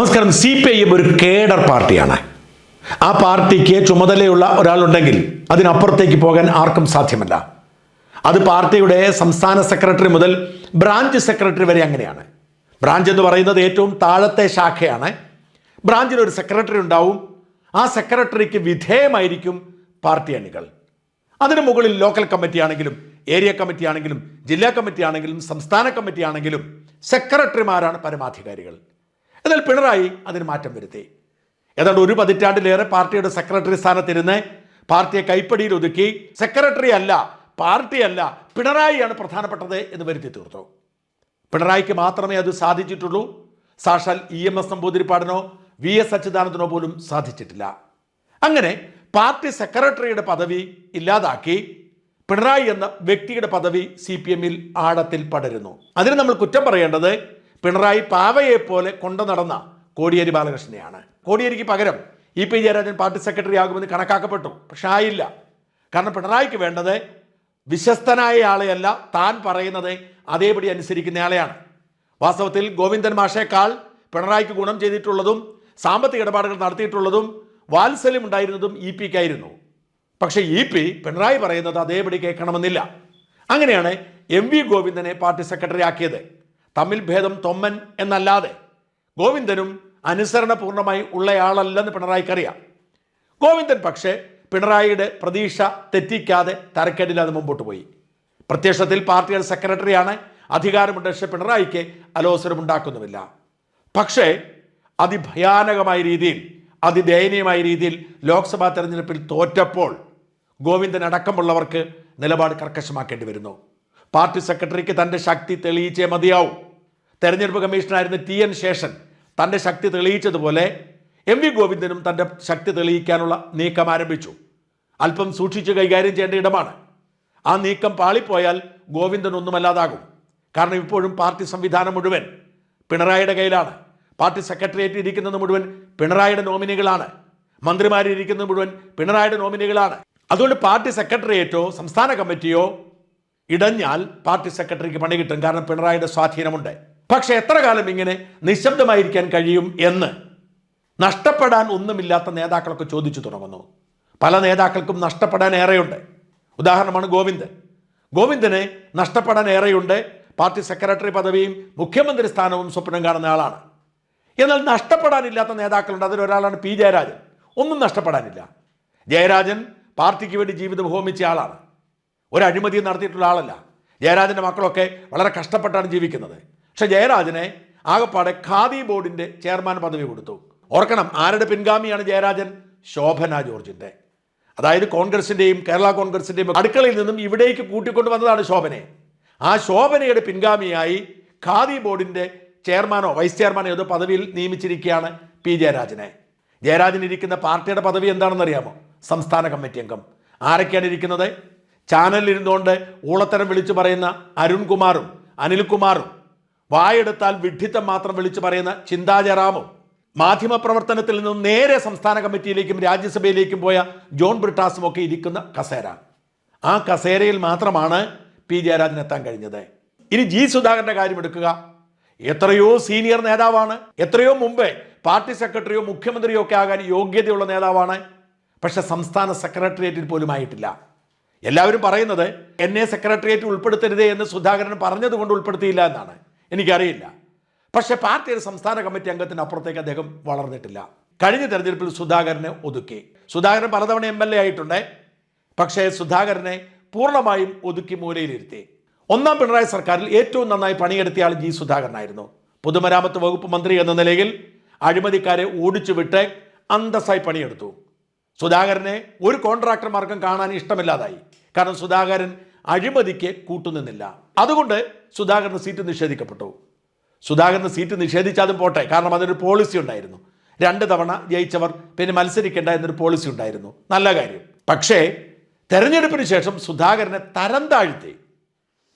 നമസ്കാരം. C P I M ഒരു cadre പാർട്ടിയാണ്. ആ പാർട്ടിക്ക് ചുമതലയുള്ള ഒരാളുണ്ടെങ്കിൽ അതിനപ്പുറത്തേക്ക് പോകാൻ ആർക്കും സാധ്യമല്ല. അത് പാർട്ടിയുടെ സംസ്ഥാന സെക്രട്ടറി മുതൽ ബ്രാഞ്ച് സെക്രട്ടറി വരെ അങ്ങനെയാണ്. ബ്രാഞ്ച് എന്ന് പറയുന്നത് ഏറ്റവും താഴത്തെ ശാഖയാണ്. ബ്രാഞ്ചിൽ ഒരു സെക്രട്ടറി ഉണ്ടാവും. ആ സെക്രട്ടറിക്ക് വിധേയമായിരിക്കും പാർട്ടി അണികൾ. അതിനു മുകളിൽ ലോക്കൽ കമ്മിറ്റി ആണെങ്കിലും ഏരിയ കമ്മിറ്റി ആണെങ്കിലും ജില്ലാ കമ്മിറ്റി ആണെങ്കിലും സംസ്ഥാന കമ്മിറ്റി ആണെങ്കിലും സെക്രട്ടറിമാരാണ് പരമാധികാരികൾ. എന്നാൽ പിണറായി അതിന് മാറ്റം വരുത്തി. ഏതാണ്ട് ഒരു പതിറ്റാണ്ടിലേറെ പാർട്ടിയുടെ സെക്രട്ടറി സ്ഥാനത്തിരുന്ന് പാർട്ടിയെ കൈപ്പടിയിൽ ഒതുക്കി. സെക്രട്ടറി അല്ല പാർട്ടിയല്ല പിണറായിയാണ് പ്രധാനപ്പെട്ടത് എന്ന് വരുത്തി തീർത്തു. പിണറായിക്ക് മാത്രമേ അത് സാധിച്ചിട്ടുള്ളൂ. സാക്ഷാൽ ഇ എം എസ് നമ്പൂതിരിപ്പാടിനോ വി എസ് അച്യുതാനന്ദനോ പോലും സാധിച്ചിട്ടില്ല. അങ്ങനെ പാർട്ടി സെക്രട്ടറിയുടെ പദവി ഇല്ലാതാക്കി. പിണറായി എന്ന വ്യക്തിയുടെ പദവി സി പി എമ്മിൽ ആഴത്തിൽ പടരുന്നു. അതിന് നമ്മൾ കുറ്റം പറയേണ്ടത് പിണറായി പാവയെപ്പോലെ പോലെ കൊണ്ടു നടന്ന കോടിയേരി ബാലകൃഷ്ണനെയാണ്. കോടിയേരിക്ക് പകരം E P Jayarajan party secretary ആകുമെന്ന് കണക്കാക്കപ്പെട്ടു. പക്ഷെ ആയില്ല. കാരണം പിണറായിക്ക് വേണ്ടത് വിശ്വസ്തനായ ആളെയല്ല താൻ പറയുന്നത് അതേപടി അനുസരിക്കുന്ന ആളെയാണ്. വാസ്തവത്തിൽ ഗോവിന്ദൻ മാഷേക്കാൾ പിണറായിക്ക് ഗുണം ചെയ്തിട്ടുള്ളതും സാമ്പത്തിക ഇടപാടുകൾ നടത്തിയിട്ടുള്ളതും വാത്സല്യം ഉണ്ടായിരുന്നതും ഇ പിക്കായിരുന്നു. പക്ഷേ ഇ പി പിണറായി പറയുന്നത് അതേപടി കേൾക്കണമെന്നില്ല. അങ്ങനെയാണ് എം വി ഗോവിന്ദനെ പാർട്ടി സെക്രട്ടറി ആക്കിയത്. തമ്മിൽ ഭേദം തൊമ്മൻ എന്നല്ലാതെ. ഗോവിന്ദനും അനുസരണപൂർണമായി ഉള്ളയാളല്ലെന്ന് പിണറായിക്കറിയാം. ഗോവിന്ദൻ പക്ഷേ പിണറായിയുടെ പ്രതീക്ഷ തെറ്റിക്കാതെ തരക്കേടില്ലാതെ മുമ്പോട്ട് പോയി. പ്രത്യക്ഷത്തിൽ പാർട്ടിയുടെ സെക്രട്ടറിയാണ് അധികാരമുണ്ട് പക്ഷേ പിണറായിക്ക് അലോസരമുണ്ടാക്കുന്നുമില്ല. പക്ഷേ അതിഭയാനകമായ രീതിയിൽ അതിദയനീയമായ രീതിയിൽ ലോക്സഭാ തെരഞ്ഞെടുപ്പിൽ തോറ്റപ്പോൾ ഗോവിന്ദൻ അടക്കമുള്ളവർക്ക് നിലപാട് കർക്കശമാക്കേണ്ടി വരുന്നു. പാർട്ടി സെക്രട്ടറിക്ക് തന്റെ ശക്തി തെളിയിച്ചേ മതിയാവും. തെരഞ്ഞെടുപ്പ് കമ്മീഷണറായിരുന്ന ടി എൻ ശേഷൻ തന്റെ ശക്തി തെളിയിച്ചതുപോലെ എം വി ഗോവിന്ദനും തന്റെ ശക്തി തെളിയിക്കാനുള്ള നീക്കം ആരംഭിച്ചു. അല്പം സൂക്ഷിച്ച് കൈകാര്യം ചെയ്യേണ്ട ഇടമാണ്. ആ നീക്കം പാളിപ്പോയാൽ ഗോവിന്ദൻ ഒന്നുമല്ലാതാകും. കാരണം ഇപ്പോഴും പാർട്ടി സംവിധാനം മുഴുവൻ പിണറായിയുടെ കയ്യിലാണ്. പാർട്ടി സെക്രട്ടേറിയറ്റ് ഇരിക്കുന്നത് മുഴുവൻ പിണറായിയുടെ നോമിനികളാണ്. മന്ത്രിമാരിരിക്കുന്നത് മുഴുവൻ പിണറായിയുടെ നോമിനികളാണ്. അതുകൊണ്ട് പാർട്ടി സെക്രട്ടേറിയറ്റോ സംസ്ഥാന കമ്മിറ്റിയോ ഇടഞ്ഞാൽ പാർട്ടി സെക്രട്ടറിക്ക് പണി കിട്ടും. കാരണം പിണറായിയുടെ സ്വാധീനമുണ്ട്. പക്ഷെ എത്ര കാലം ഇങ്ങനെ നിശബ്ദമായിരിക്കാൻ കഴിയും എന്ന് നഷ്ടപ്പെടാൻ ഒന്നുമില്ലാത്ത നേതാക്കളൊക്കെ ചോദിച്ചു തുടങ്ങുന്നു. പല നേതാക്കൾക്കും നഷ്ടപ്പെടാൻ ഏറെയുണ്ട്. ഉദാഹരണമാണ് ഗോവിന്ദൻ ഗോവിന്ദന് നഷ്ടപ്പെടാൻ ഏറെയുണ്ട്. പാർട്ടി സെക്രട്ടറി പദവിയും മുഖ്യമന്ത്രി സ്ഥാനവും സ്വപ്നം കാണുന്ന ആളാണ്. എന്നാൽ നഷ്ടപ്പെടാനില്ലാത്ത നേതാക്കളുണ്ട്. അതിലൊരാളാണ് പി ജയരാജൻ. ഒന്നും നഷ്ടപ്പെടാനില്ല. ജയരാജൻ പാർട്ടിക്ക് വേണ്ടി ജീവിതം ഹോമിച്ച ആളാണ്. ഒരു അഴിമതിയും നടത്തിയിട്ടുള്ള ആളല്ല. ജയരാജന്റെ മക്കളൊക്കെ വളരെ കഷ്ടപ്പെട്ടാണ് ജീവിക്കുന്നത്. പക്ഷെ ജയരാജനെ ആകപ്പാടെ ഖാദി ബോർഡിന്റെ ചെയർമാൻ പദവി കൊടുത്തു. ഓർക്കണം ആരുടെ പിൻഗാമിയാണ് ജയരാജൻ? ശോഭന ജോർജിന്റെ അതായത് കോൺഗ്രസിന്റെയും കേരള കോൺഗ്രസിന്റെയും അടുക്കളയിൽ നിന്നും ഇവിടേക്ക് കൂട്ടിക്കൊണ്ടു വന്നതാണ് ശോഭനയെ ആ ശോഭനയുടെ പിൻഗാമിയായി ഖാദി ബോർഡിന്റെ ചെയർമാനോ വൈസ് ചെയർമാനോ ഏതോ പദവിയിൽ നിയമിച്ചിരിക്കുകയാണ് പി ജയരാജനെ. ജയരാജൻ ഇരിക്കുന്ന പാർട്ടിയുടെ പദവി എന്താണെന്ന് അറിയാമോ സംസ്ഥാന കമ്മിറ്റി അംഗം. ആരൊക്കെയാണ് ഇരിക്കുന്നത്? ചാനലിൽ ഇരുന്നുകൊണ്ട് ഊളത്തരം വിളിച്ചു പറയുന്ന അരുൺകുമാറും അനിൽകുമാറും വായെടുത്താൽ വിഡ്ഢിത്തം മാത്രം വിളിച്ചു പറയുന്ന ചിന്താജറാമും മാധ്യമപ്രവർത്തനത്തിൽ നിന്നും നേരെ സംസ്ഥാന കമ്മിറ്റിയിലേക്കും രാജ്യസഭയിലേക്കും പോയ ജോൺ ബ്രിട്ടാസും ഒക്കെ ഇരിക്കുന്ന കസേര. ആ കസേരയിൽ മാത്രമാണ് പി ജയരാജൻ എത്താൻ കഴിഞ്ഞത്. ഇനി ജി സുധാകരന്റെ കാര്യം എടുക്കുക. എത്രയോ സീനിയർ നേതാവാണ്. എത്രയോ മുമ്പേ പാർട്ടി സെക്രട്ടറിയോ മുഖ്യമന്ത്രിയോ ഒക്കെ ആകാൻ യോഗ്യതയുള്ള നേതാവാണ്. പക്ഷെ സംസ്ഥാന സെക്രട്ടേറിയറ്റിൽ പോലും ആയിട്ടില്ല എല്ലാവരും പറയുന്നത് എന്നെ സെക്രട്ടേറിയറ്റ് ഉൾപ്പെടുത്തരുതേ എന്ന് സുധാകരൻ പറഞ്ഞതുകൊണ്ട് ഉൾപ്പെടുത്തിയില്ല എന്നാണ്. എനിക്കറിയില്ല. പക്ഷെ പാർട്ടിയുടെ സംസ്ഥാന കമ്മിറ്റി അംഗത്തിന് അപ്പുറത്തേക്ക് അദ്ദേഹം വളർന്നിട്ടില്ല. കഴിഞ്ഞ തെരഞ്ഞെടുപ്പിൽ സുധാകരനെ ഒതുക്കി. സുധാകരൻ പലതവണ എം എൽ എ ആയിട്ടുണ്ട്. പക്ഷേ സുധാകരനെ പൂർണമായും ഒതുക്കി മൂലയിലിരുത്തി. ഒന്നാം പിണറായി സർക്കാരിൽ ഏറ്റവും നന്നായി പണിയെടുത്തിയ ആൾ ജി സുധാകരനായിരുന്നു. പൊതുമരാമത്ത് വകുപ്പ് മന്ത്രി എന്ന നിലയിൽ അഴിമതിക്കാരെ ഓടിച്ചു വിട്ട് അന്തസ്സായി പണിയെടുത്തു. സുധാകരനെ ഒരു കോൺട്രാക്ടർമാർക്കും കാണാൻ ഇഷ്ടമില്ലാതായി. കാരണം സുധാകരൻ അഴിമതിക്ക് കൂട്ടുനിന്നില്ല. അതുകൊണ്ട് സുധാകരന് സീറ്റ് നിഷേധിക്കപ്പെട്ടു. സുധാകരന് സീറ്റ് നിഷേധിച്ചാലും പോട്ടെ. കാരണം അതിനൊരു പോളിസി ഉണ്ടായിരുന്നു. രണ്ട് തവണ ജയിച്ചവർ പിന്നെ മത്സരിക്കേണ്ട എന്നൊരു പോളിസി ഉണ്ടായിരുന്നു. നല്ല കാര്യം. പക്ഷേ തെരഞ്ഞെടുപ്പിന് ശേഷം സുധാകരനെ തരം താഴ്ത്തി.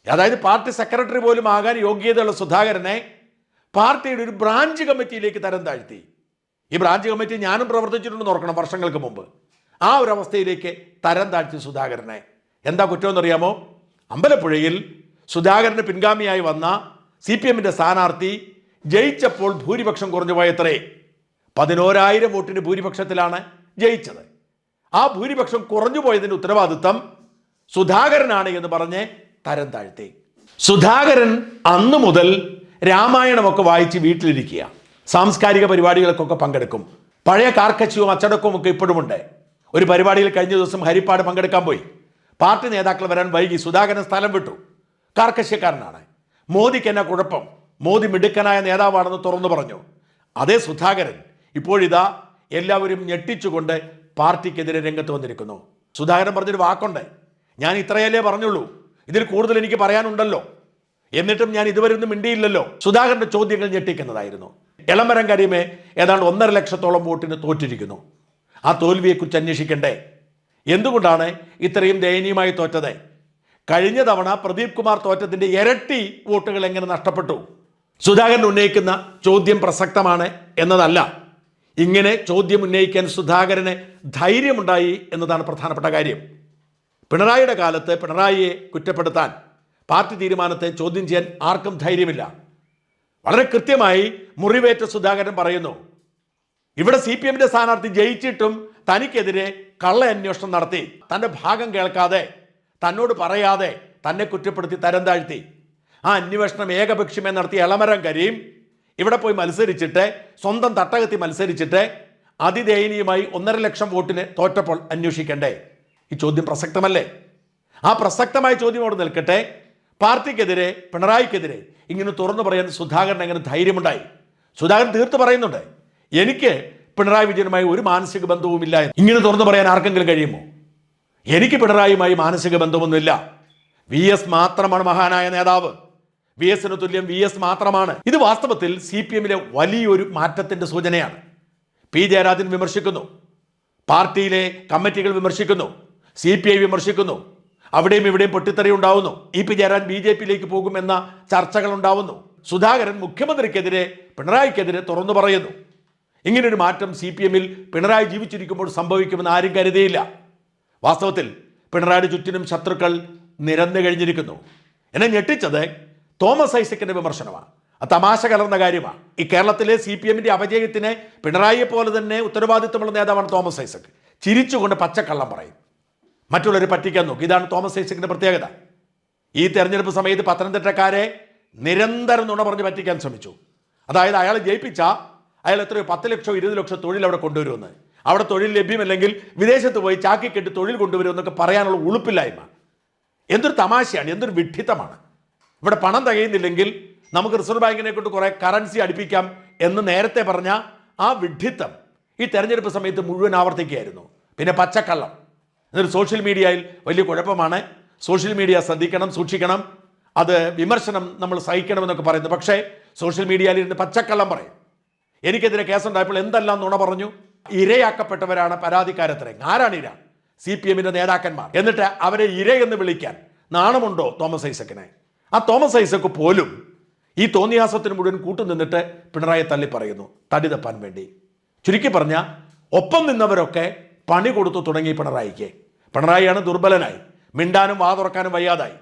അതായത് പാർട്ടി സെക്രട്ടറി പോലും ആകാൻ യോഗ്യതയുള്ള സുധാകരനെ പാർട്ടിയുടെ ഒരു ബ്രാഞ്ച് കമ്മിറ്റിയിലേക്ക് തരം താഴ്ത്തി. ഈ ബ്രാഞ്ച് കമ്മിറ്റി ഞാനും പ്രവർത്തിച്ചിട്ടുണ്ടെന്ന് ഓർക്കണം വർഷങ്ങൾക്ക് മുമ്പ്. ആ ഒരു അവസ്ഥയിലേക്ക് തരം താഴ്ത്തി സുധാകരനെ. എന്താ കുറ്റമെന്നറിയാമോ? അമ്പലപ്പുഴയിൽ സുധാകരന് പിൻഗാമിയായി വന്ന സി പി എമ്മിന്റെ സ്ഥാനാർത്ഥി ജയിച്ചപ്പോൾ ഭൂരിപക്ഷം കുറഞ്ഞു പോയത്രേ. പതിനോരായിരം വോട്ടിന് ഭൂരിപക്ഷത്തിലാണ് ജയിച്ചത്. ആ ഭൂരിപക്ഷം കുറഞ്ഞു പോയതിന്റെ ഉത്തരവാദിത്തം സുധാകരനാണ് എന്ന് പറഞ്ഞ് തരം താഴ്ത്തി. സുധാകരൻ അന്നു മുതൽ രാമായണമൊക്കെ വായിച്ച് വീട്ടിലിരിക്കുക. സാംസ്കാരിക പരിപാടികൾക്കൊക്കെ പങ്കെടുക്കും. പഴയ കാർക്കച്ചിയും അച്ചടക്കവും ഒക്കെ ഇപ്പോഴുമുണ്ട്. ഒരു പരിപാടിയിൽ കഴിഞ്ഞ ദിവസം ഹരിപ്പാട് പങ്കെടുക്കാൻ പോയി. പാർട്ടി നേതാക്കൾ വരാൻ വൈകി സുധാകരൻ സ്ഥലം വിട്ടു. കാർക്കശ്യക്കാരനാണ്. മോദിക്ക് എന്നാ കുഴപ്പം? മോദി മിടുക്കനായ നേതാവാണെന്ന് തുറന്നു പറഞ്ഞു. അതേ സുധാകരൻ ഇപ്പോഴിതാ എല്ലാവരും ഞെട്ടിച്ചുകൊണ്ട് പാർട്ടിക്കെതിരെ രംഗത്ത് വന്നിരിക്കുന്നു. സുധാകരൻ പറഞ്ഞൊരു വാക്കുണ്ട്. ഞാൻ ഇത്രയല്ലേ പറഞ്ഞുള്ളൂ. ഇതിൽ കൂടുതൽ എനിക്ക് പറയാനുണ്ടല്ലോ. എന്നിട്ടും ഞാൻ ഇതുവരെ ഒന്നും മിണ്ടിയില്ലല്ലോ. സുധാകരന്റെ ചോദ്യങ്ങൾ ഞെട്ടിക്കുന്നതായിരുന്നു. എളമരം കരീമെ ഏതാണ്ട് ഒന്നര ലക്ഷത്തോളം വോട്ടിന് തോറ്റിരിക്കുന്നു. ആ തോൽവിയെക്കുറിച്ച് അന്വേഷിക്കണ്ടേ? എന്തുകൊണ്ടാണ് ഇത്രയും ദയനീയമായി തോറ്റത്? കഴിഞ്ഞ തവണ പ്രദീപ് കുമാർ തോറ്റത്തിന്റെ ഇരട്ടി വോട്ടുകൾ എങ്ങനെ നഷ്ടപ്പെട്ടു? സുധാകരൻ ഉന്നയിക്കുന്ന ചോദ്യം പ്രസക്തമാണ് എന്നതല്ല. ഇങ്ങനെ ചോദ്യം ഉന്നയിക്കാൻ സുധാകരന് ധൈര്യമുണ്ടായി എന്നതാണ് പ്രധാനപ്പെട്ട കാര്യം. പിണറായിയുടെ കാലത്ത് പിണറായിയെ കുറ്റപ്പെടുത്താൻ പാർട്ടി തീരുമാനത്തെ ചോദ്യം ചെയ്യാൻ ആർക്കും ധൈര്യമില്ല. വളരെ കൃത്യമായി മുറിവേറ്റ സുധാകരൻ പറയുന്നു ഇവിടെ സി പി എമ്മിന്റെ സ്ഥാനാർത്ഥി ജയിച്ചിട്ടും തനിക്കെതിരെ കള്ള അന്വേഷണം നടത്തി. തന്റെ ഭാഗം കേൾക്കാതെ തന്നോട് പറയാതെ തന്നെ കുറ്റപ്പെടുത്തി തരം താഴ്ത്തി. ആ അന്വേഷണം ഏകപക്ഷീയമായി നടത്തിയ എളമരം കരീം ഇവിടെ പോയി മത്സരിച്ചിട്ട് സ്വന്തം തട്ടകത്തി മത്സരിച്ചിട്ട് അതിദയനീയമായി ഒന്നര ലക്ഷം വോട്ടിന് തോറ്റപ്പോൾ അന്വേഷിക്കണ്ടേ? ഈ ചോദ്യം പ്രസക്തമല്ലേ? ആ പ്രസക്തമായ ചോദ്യം അവിടെ നിൽക്കട്ടെ. പാർട്ടിക്കെതിരെ പിണറായിക്കെതിരെ ഇങ്ങനെ തുറന്നു പറയാൻ സുധാകരൻ എങ്ങനെ ധൈര്യമുണ്ടായി? സുധാകരൻ തീർത്ത് പറയുന്നുണ്ട്. എനിക്ക് പിണറായി വിജയനുമായി ഒരു മാനസിക ബന്ധവുമില്ല. ഇങ്ങനെ തുറന്നു പറയാൻ ആർക്കെങ്കിലും കഴിയുമോ? എനിക്ക് പിണറായിയുമായി മാനസിക ബന്ധമൊന്നുമില്ല. വി എസ് മാത്രമാണ് മഹാനായ നേതാവ്. വി എസിന് തുല്യം വി എസ് മാത്രമാണ്. ഇത് വാസ്തവത്തിൽ സി പി എമ്മിലെ വലിയൊരു മാറ്റത്തിന്റെ സൂചനയാണ്. പി ജയരാജൻ വിമർശിക്കുന്നു. പാർട്ടിയിലെ കമ്മിറ്റികൾ വിമർശിക്കുന്നു. സി പി ഐ വിമർശിക്കുന്നു. അവിടെയും ഇവിടെയും പൊട്ടിത്തെറി ഉണ്ടാവുന്നു. E P Jayarajan B J പിയിലേക്ക് പോകുമെന്ന ചർച്ചകൾ ഉണ്ടാവുന്നു. സുധാകരൻ മുഖ്യമന്ത്രിക്കെതിരെ പിണറായിക്കെതിരെ തുറന്നു പറയുന്നു. ഇങ്ങനൊരു മാറ്റം സി പി എമ്മിൽ പിണറായി ജീവിച്ചിരിക്കുമ്പോൾ സംഭവിക്കുമെന്ന് ആരും കരുതിയില്ല. വാസ്തവത്തിൽ പിണറായിയുടെ ചുറ്റിനും ശത്രുക്കൾ നിരന്നു കഴിഞ്ഞിരിക്കുന്നു. എന്നെ ഞെട്ടിച്ചത് തോമസ് ഐസക്കിന്റെ വിമർശനമാണ്. ആ തമാശ കലർന്ന കാര്യമാണ്. ഈ കേരളത്തിലെ സി പി എമ്മിന്റെ അപജയത്തിന് പിണറായിയെ പോലെ തന്നെ ഉത്തരവാദിത്വമുള്ള നേതാവാണ് തോമസ് ഐസക്. ചിരിച്ചുകൊണ്ട് പച്ചക്കള്ളം പറയും. മറ്റുള്ളവരെ പറ്റിക്കാൻ നോക്കും. ഇതാണ് തോമസ് ഐസക്കിന്റെ പ്രത്യേകത. ഈ തെരഞ്ഞെടുപ്പ് സമയത്ത് പത്തനംതിട്ടക്കാരെ നിരന്തരം നുണ പറഞ്ഞ് പറ്റിക്കാൻ ശ്രമിച്ചു. അതായത് അയാൾ ജയിപ്പിച്ച അയാൾ എത്രയോ പത്ത് ലക്ഷം ഇരുപത് ലക്ഷം തൊഴിൽ അവിടെ കൊണ്ടുവരുമെന്ന്. അവിടെ തൊഴിൽ ലഭ്യമല്ലെങ്കിൽ വിദേശത്ത് പോയി ചാക്കി കെട്ടി തൊഴിൽ കൊണ്ടുവരുമെന്നൊക്കെ പറയാനുള്ള ഉളുപ്പില്ലായ്മ. എന്തൊരു തമാശയാണ് എന്തൊരു വിഡ്ഢിത്തമാണ്. ഇവിടെ പണം തികയുന്നില്ലെങ്കിൽ നമുക്ക് റിസർവ് ബാങ്കിനെ കൊണ്ട് കുറെ കറൻസി അടുപ്പിക്കാം എന്ന് നേരത്തെ പറഞ്ഞ ആ വിഡ്ഢിത്തം ഈ തെരഞ്ഞെടുപ്പ് സമയത്ത് മുഴുവൻ ആവർത്തിക്കുകയായിരുന്നു. പിന്നെ പച്ചക്കള്ളം. എന്നൊരു സോഷ്യൽ മീഡിയയിൽ വലിയ കുഴപ്പമാണ്. സോഷ്യൽ മീഡിയ ശ്രദ്ധിക്കണം സൂക്ഷിക്കണം. അത് വിമർശനം നമ്മൾ സഹിക്കണമെന്നൊക്കെ പറയുന്നു. പക്ഷേ സോഷ്യൽ മീഡിയയിൽ ഇരുന്ന് പച്ചക്കള്ളം പറയും. എനിക്കെതിരെ കേസുണ്ടായപ്പോൾ എന്തെല്ലാം നുണ പറഞ്ഞു? ഇരയാക്കപ്പെട്ടവരാണ് പരാതിക്കാരത്രേ ആരാണ് ഇര? സി പി എമ്മിന്റെ നേതാക്കന്മാർ. എന്നിട്ട് അവരെ ഇര എന്ന് വിളിക്കാൻ നാണമുണ്ടോ തോമസ് ഐസക്കിനെ? ആ തോമസ് ഐസക്ക് പോലും ഈ തോന്നിയാസത്തിന് മുഴുവൻ കൂട്ടുനിന്നിട്ട് പിണറായി തള്ളി പറയുന്നു തടി തപ്പാൻ വേണ്ടി. ചുരുക്കി പറഞ്ഞ ഒപ്പം നിന്നവരൊക്കെ പണി കൊടുത്തു തുടങ്ങി പിണറായിക്ക്. പിണറായിയാണ് ദുർബലനായി. മിണ്ടാനും വാതുറക്കാനും വയ്യാതായി.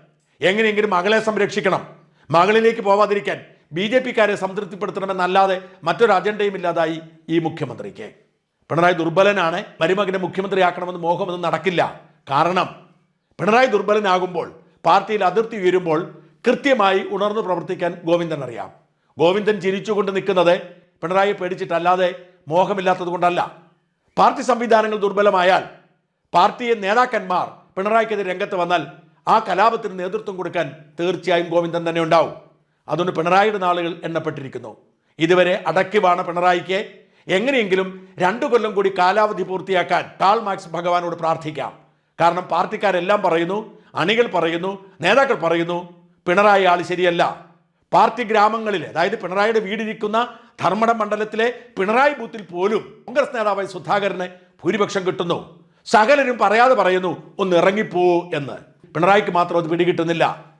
എങ്ങനെയെങ്കിലും മകളെ സംരക്ഷിക്കണം. മകളിലേക്ക് പോവാതിരിക്കാൻ ബി ജെ പിക്കാരെ സംതൃപ്തിപ്പെടുത്തണമെന്നല്ലാതെ മറ്റൊരു അജണ്ടയും ഇല്ലാതായി ഈ മുഖ്യമന്ത്രിക്ക്. പിണറായി ദുർബലനാണ് മരുമകനെ മുഖ്യമന്ത്രിയാക്കണമെന്ന് മോഹമൊന്നും നടക്കില്ല. കാരണം പിണറായി ദുർബലനാകുമ്പോൾ പാർട്ടിയിൽ അതിർത്തി ഉയരുമ്പോൾ കൃത്യമായി ഉണർന്നു പ്രവർത്തിക്കാൻ ഗോവിന്ദൻ അറിയാം. ഗോവിന്ദൻ ചിരിച്ചുകൊണ്ട് നിൽക്കുന്നത് പിണറായി പേടിച്ചിട്ടല്ലാതെ മോഹമില്ലാത്തത് കൊണ്ടല്ല. പാർട്ടി സംവിധാനങ്ങൾ ദുർബലമായാൽ പാർട്ടിയെ നേതാക്കന്മാർ പിണറായിക്കെതിരെ രംഗത്ത് വന്നാൽ ആ കലാപത്തിന് നേതൃത്വം കൊടുക്കാൻ തീർച്ചയായും ഗോവിന്ദൻ തന്നെ ഉണ്ടാവും. അതുകൊണ്ട് പിണറായിയുടെ നാളുകൾ എണ്ണപ്പെട്ടിരിക്കുന്നു. ഇതുവരെ അടക്കിവാണ് പിണറായിക്ക് എങ്ങനെയെങ്കിലും രണ്ടു കൊല്ലം കൂടി കാലാവധി പൂർത്തിയാക്കാൻ കാൾ മാർക്സ് ഭഗവാനോട് പ്രാർത്ഥിക്കാം. കാരണം പാർട്ടിക്കാരെല്ലാം പറയുന്നു അണികൾ പറയുന്നു നേതാക്കൾ പറയുന്നു പിണറായി ആൾ ശരിയല്ല. പാർട്ടി ഗ്രാമങ്ങളിൽ അതായത് പിണറായിയുടെ വീടിരിക്കുന്ന ധർമ്മടം മണ്ഡലത്തിലെ പിണറായി ബൂത്തിൽ പോലും കോൺഗ്രസ് നേതാവായ സുധാകരന് ഭൂരിപക്ഷം കിട്ടുന്നു. സകലരും പറയാതെ പറയുന്നു ഒന്ന് ഇറങ്ങിപ്പോ എന്ന്. പിണറായിക്ക് മാത്രം അത് പിടികിട്ടുന്നില്ല.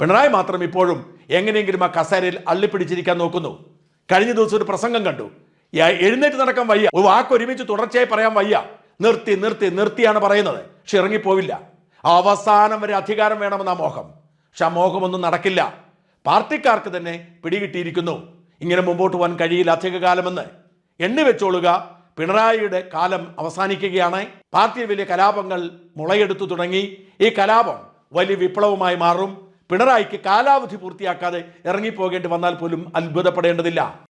പിണറായി മാത്രം ഇപ്പോഴും എങ്ങനെയെങ്കിലും ആ കസേരയിൽ അള്ളിപ്പിടിച്ചിരിക്കാൻ നോക്കുന്നു. കഴിഞ്ഞ ദിവസം ഒരു പ്രസംഗം കണ്ടു. എഴുന്നേറ്റ് നടക്കാൻ വയ്യ. ഒരു വാക്ക് ഒരുമിച്ച് തുടർച്ചയായി പറയാൻ വയ്യ. നിർത്തി നിർത്തി നിർത്തിയാണ് പറയുന്നത്. പക്ഷെ ഇറങ്ങിപ്പോവില്ല. അവസാനം വരെ അധികാരം വേണമെന്ന മോഹം. പക്ഷെ ആ മോഹമൊന്നും നടക്കില്ല. പാർട്ടിക്കാർക്ക് തന്നെ പിടികിട്ടിയിരിക്കുന്നു. ഇങ്ങനെ മുമ്പോട്ട് പോകാൻ കഴിയില്ല അധികകാലമെന്ന്. എണ്ണി വെച്ചോളുക. പിണറായിയുടെ കാലം അവസാനിക്കുകയാണ്. പാർട്ടിയിൽ വലിയ കലാപങ്ങൾ മുളയെടുത്തു തുടങ്ങി. ഈ കലാപം വലിയ വിപ്ലവമായി മാറും. പിണറായിക്ക് കാലാവധി പൂർത്തിയാക്കാതെ ഇറങ്ങിപ്പോകേണ്ടി വന്നാൽ പോലും അത്ഭുതപ്പെടേണ്ടതില്ല.